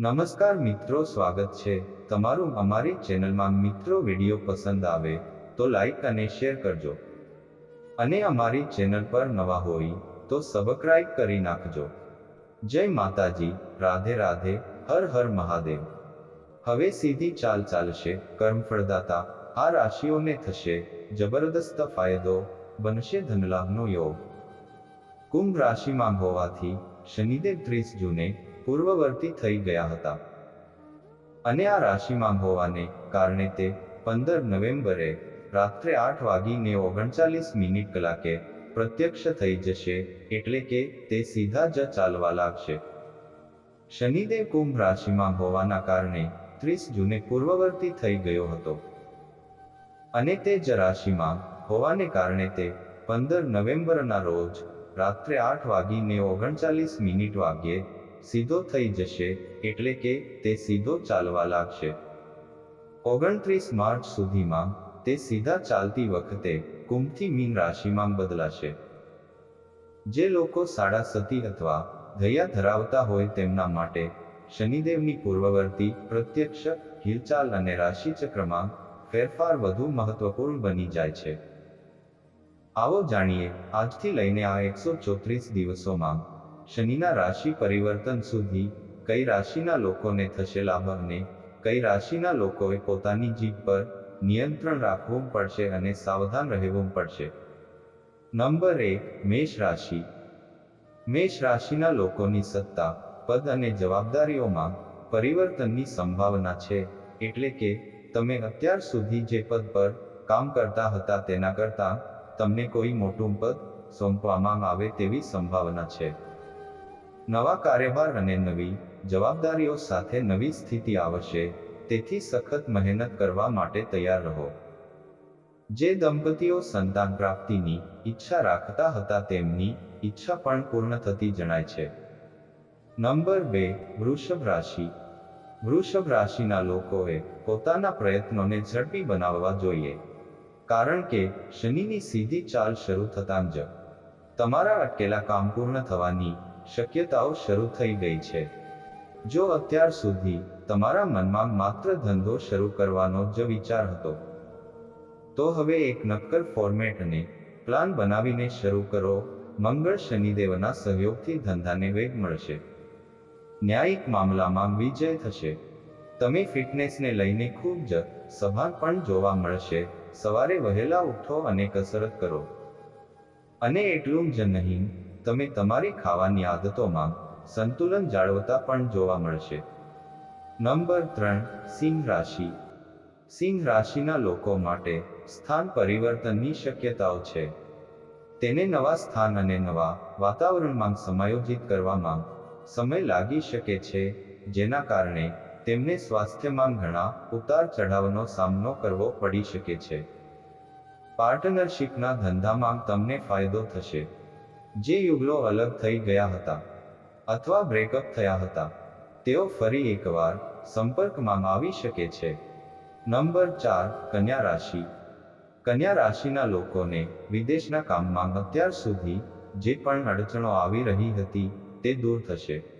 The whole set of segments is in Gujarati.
નમસ્કાર મિત્રો, સ્વાગત છે. તમારું અમારી ચેનલમાં મિત્રો વીડિયો પસંદ આવે તો લાઈક અને શેર કરજો. અને અમારી ચેનલ પર નવા હોય તો સબસ્ક્રાઇબ કરી નાખજો. જય માતાજી, રાધે રાધે, હર હર મહાદેવ. હવે સીધી ચાલ ચાલશે, કર્મફળદાતા, આ રાશિઓને થશે જબરદસ્ત ફાયદો, બનશે ધનલાભનો યોગ. કુંભ રાશિમાં હોવાથી શનિદેવ ત્રીસ જૂને પૂર્વવર્તી થઈ ગયા હતા. અને આ રાશિમાં હોવાને કારણે તે પંદર નવેમ્બરે રાત્રે આઠ વાગીને ઓગણચાલીસ મિનિટ કલાકે પ્રત્યક્ષ થઈ જશે, એટલે કે તે સીધા જ ચાલવા લાગશે. શનિદેવ કુંભ રાશિમાં હોવાના કારણે ત્રીસ જૂને પૂર્વવર્તી થઈ ગયો હતો. અને તે જ રાશિમાં હોવાને કારણે તે પંદર નવેમ્બરના રોજ રાત્રે આઠ વાગીને ઓગણચાલીસ મિનિટ વાગ્યે સીધો થઈ જશે, એટલે કે તે સીધો ચાલવા લાગશે. ઓગણત્રીસ માર્ચ સુધીમાં તે સીધા ચાલતી વખતે કુંભથી મીન રાશિમાં બદલાશે. જે લોકો સાડા સતી અથવા ધૈયા ધરાવતા હોય તેમના માટે શનિદેવની પૂર્વવર્તી, પ્રત્યક્ષ, હિલચાલ અને રાશિચક્રમાં ફેરફાર વધુ મહત્વપૂર્ણ બની જાય છે. આવો જાણીએ, આજથી લઈને આ એકસો ચોત્રીસ દિવસોમાં, શનિના રાશિ પરિવર્તન સુધી, કઈ રાશિના લોકોને થશે લાભ અને કઈ રાશિના લોકોએ પોતાની જીભ પર નિયંત્રણ રાખવું પડશે અને સાવધાન રહેવું પડશે. નંબર એક, મેષ રાશિ. મેષ રાશિના લોકોની સત્તા, પદ અને જવાબદારીઓમાં પરિવર્તનની સંભાવના છે, એટલે કે, તમે અત્યાર સુધી જે પદ પર કામ કરતા હતા તેના કરતાં તમને કોઈ મોટું પદ સોંપવામાં આવે તેવી સંભાવના છે. નવા કાર્યભાર અને નવી જવાબદારીઓ સાથે નવી સ્થિતિ આવશે, તેથી સખત મહેનત કરવા માટે તૈયાર રહો. જે દંપતીઓ સંતાન પ્રાપ્તિની ઈચ્છા રાખતા હતા તેમની ઈચ્છા પણ પૂર્ણ થતી જણાય છે. નંબર બે, વૃષભ રાશિ. વૃષભ રાશિના લોકોએ પોતાના પ્રયત્નોને ઝડપી બનાવવા જોઈએ. કારણ કે શનિની સીધી ચાલ શરૂ થતાં જ તમારા અટકેલા કામ પૂર્ણ થવાની શક્યતાઓ શરૂ થઈ ગઈ છે. જો અત્યાર સુધી તમારા મનમાં માત્ર ધંધો શરૂ કરવાનો જ વિચાર હતો, તો હવે એક નક્કર ફોર્મેટ અને પ્લાન બનાવીને શરૂ કરો. મંગળ શનિદેવના સહયોગથી ધંધાને વેગ મળશે. ન્યાયિક મામલામાં વિજય થશે. તમે ફિટનેસને લઈને ખૂબ જ સભાન પણ જોવા મળશે. સવારે વહેલા ઉઠો અને કસરત કરો. અને એટલું જ નહીં, તમે તમારી ખાવાની આદતોમાં સંતુલન જાળવતા પણ જોવા મળશે. નંબર ત્રણ, સિંહ રાશિ. સિંહ રાશિના લોકો માટે સ્થાન પરિવર્તનની શક્યતાઓ છે. તેને નવા સ્થાન અને નવા વાતાવરણમાં સમાયોજિત કરવામાં સમય લાગી શકે છે, જેના કારણે તેમને સ્વાસ્થ્યમાં ઘણા ઉતાર ચઢાવનો સામનો કરવો પડી શકે છે. પાર્ટનરશિપના ધંધામાં તમને ફાયદો થશે. જે યુગલો અલગ થઈ ગયા હતા. અથવા બ્રેકઅપ થયા હતા. તેઓ ફરી એકવાર સંપર્કમાં આવી શકે છે. નંબર ચાર, કન્યા રાશિ. કન્યા રાશિના લોકોને વિદેશના કામમાં અત્યાર સુધી જે પણ અડચણો આવી રહી હતી તે દૂર થશે.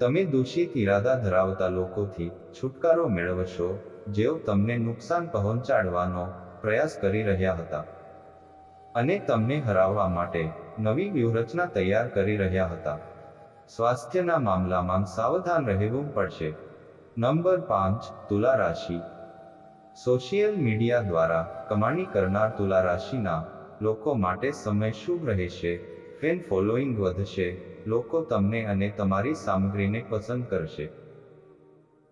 તમે દૂષિત ઈરાદા ધરાવતા લોકોથી છુટકારો મેળવશો, જેઓ તમને નુકસાન પહોંચાડવાનો પ્રયાસ કરી રહ્યા હતા. અને તમને હરાવવા માટે નવી વ્યૂહરચના તૈયાર કરી રહ્યા હતા. સ્વાસ્થ્યના મામલામાં સાવધાન રહેવું પડશે. નંબર પાંચ, તુલા રાશિ. સોશિયલ મીડિયા દ્વારા કમાણી કરનાર તુલા રાશિના લોકો માટે સમય શુભ રહેશે. ફેન ફોલોઈંગ વધશે. લોકો તમને અને તમારી સામગ્રીને પસંદ કરશે.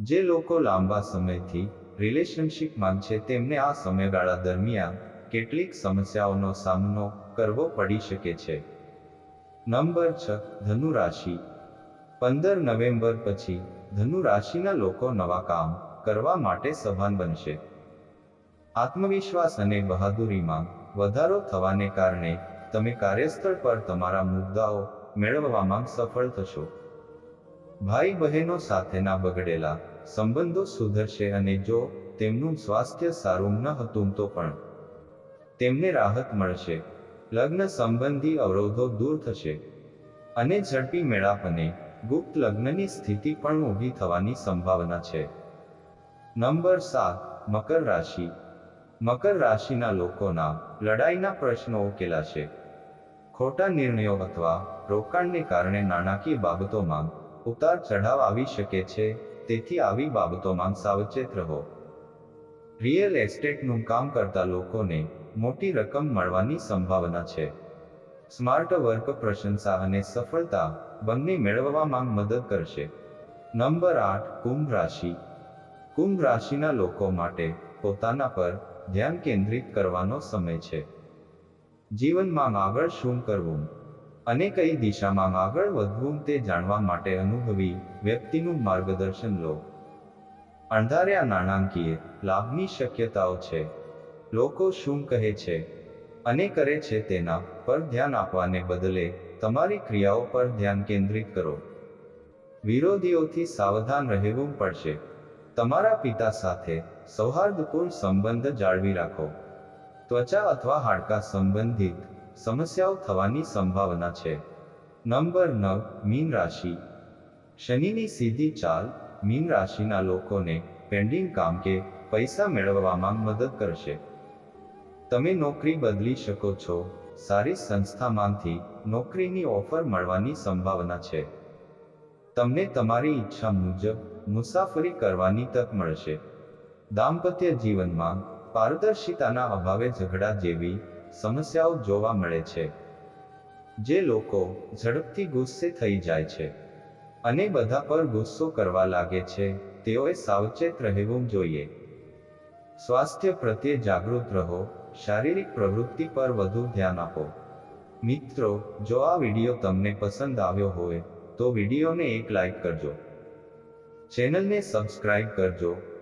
જે લોકો લાંબા સમયથી રિલેશનશિપમાં છે તેમને આ સમયગાળા દરમિયાન કેટલીક સમસ્યાઓનો સામનો કરવો પડી શકે છે. નંબર છ, ધનુ રાશિ. પંદર નવેમ્બર પછી ધનુ રાશિના લોકો નવા કામ કરવા માટે સભાન બનશે. આત્મવિશ્વાસ અને બહાદુરીમાં વધારો થવાને કારણે તમે કાર્યસ્થળ પર તમારા મુદ્દાઓ મેળવવામાં સફળ થશો. ભાઈ બહેનો સાથેના બગડેલા સંબંધો સુધરશે અને જો તેમનું સ્વાસ્થ્ય સારું ન હતું તો પણ તેમને રાહત મળશે. લગ્ન સંબંધી અવરોધો દૂર થશે અને ઝડપી મેળાપ અને ગુપ્ત લગ્નની સ્થિતિ પણ ઊભી થવાની સંભાવના છે. નંબર સાત, મકર રાશિ. મકર રાશિના લોકોના લડાઈના પ્રશ્નો ઉકેલાશે. ખોટા નિર્ણયો અથવા રોકાણને કારણે નાણાકીય બાબતોમાં ઉતાર ચઢાવ આવી શકે છે, તેથી આવી બાબતોમાં સાવચેત રહો. રિયલ એસ્ટેટનું કામ કરતા લોકોને મોટી રકમ મળવાની સંભાવના છે. સ્માર્ટ વર્ક પ્રશંસા અને સફળતા બંને મેળવવામાં મદદ કરશે. નંબર આઠ, કુંભ રાશિ. કુંભ રાશિના લોકો માટે પોતાના પર ધ્યાન કેન્દ્રિત કરવાનો સમય છે. જીવનમાં આગળ શું કરવું? અને કઈ દિશામાં આગળ વધવું તે જાણવા માટે અનુભવી વ્યક્તિનું માર્ગદર્શન લો. અણધાર્યા નાણાંકીય લાભની શક્યતાઓ છે. લોકો શું કહે છે? અને કરે છે તેના પર ધ્યાન આપવાને બદલે તમારી ક્રિયાઓ પર ધ્યાન કેન્દ્રિત કરો. વિરોધીઓથી સાવધાન રહેવું પડશે. તમારા પિતા સાથે સૌહાર્દપૂર્ણ સંબંધ જાળવી રાખો. ત્વચા અથવા હાડકા સંબંધિત સમસ્યાઓ થવાની સંભાવના છે. નંબર નવ, મીન રાશિ. શનિની સીધી ચાલ મીન રાશિના લોકોને પેન્ડિંગ કામ કે પૈસા મેળવવામાં મદદ કરશે. તમે નોકરી બદલી શકો છો. સારી સંસ્થામાંથી નોકરીની ઓફર મળવાની સંભાવના છે. તમને તમારી ઈચ્છા મુજબ મુસાફરી કરવાની તક મળશે. દાંપત્ય જીવનમાં પારદર્શિતાના અભાવે ઝઘડા જેવી સમસ્યાઓ જોવા મળે છે, જે લોકો ઝડપથી ગુસ્સે થઈ જાય છે અને બધા પર ગુસ્સો કરવા લાગે છે, તેઓએ સાવચેત રહેવું જોઈએ. સ્વાસ્થ્ય પ્રત્યે જાગૃત રહો, શારીરિક પ્રવૃત્તિ પર વધુ ધ્યાન આપો. મિત્રો, જો આ વીડિયો તમને પસંદ આવ્યો હોય, તો વિડીયોને એક લાઈક કરજો. ચેનલને સબસ્ક્રાઇબ કરજો